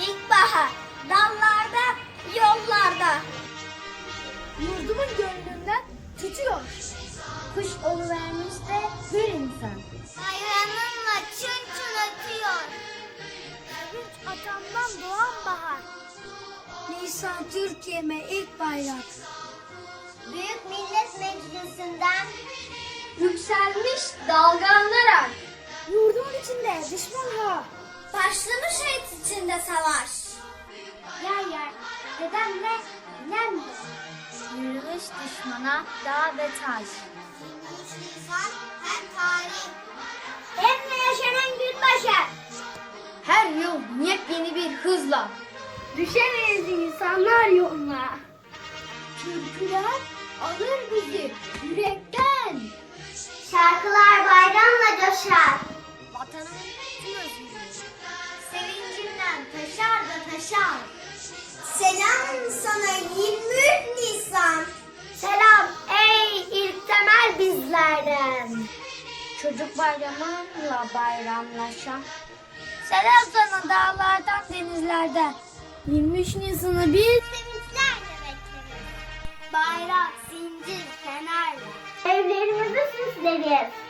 ilkbahar. Dallarda, yollarda. Yurdumun gönlünden tutuyor. Kuş oluvermiş de bir insan. Hayranınla çın çın ötüyor. Övünç atamdan doğan bahar. Nisan Türkiye'me ilk bayrak. Büyük Millet Meclisi'nden Yükselmiş dalgalanlar Yurdumun içinde düşman ha. Başlamış şehit içinde savaş. Yer yer dedemle nemle. Yürümüş düşmana dağ ve taş. Nisan hem tarih. Hem de yaşanan gün başa. Her yıl yepyeni bir hızla. Düşemeyiz insanlar yoluna. Türküler alır bizi yürekten. Şarkılar bayramla coşar. Sevincimden taşar da taşar. Selam sana 23 Nisan. Selam ey ilk temel bizlerden. Çocuk bayramıyla bayramlaşan. Selam sana dağlardan denizlerden. 23 Nisan'ı biz Sevinçlerle bekleriz. Bayrak, zincir, fenerle. Evlerimizi süsleriz.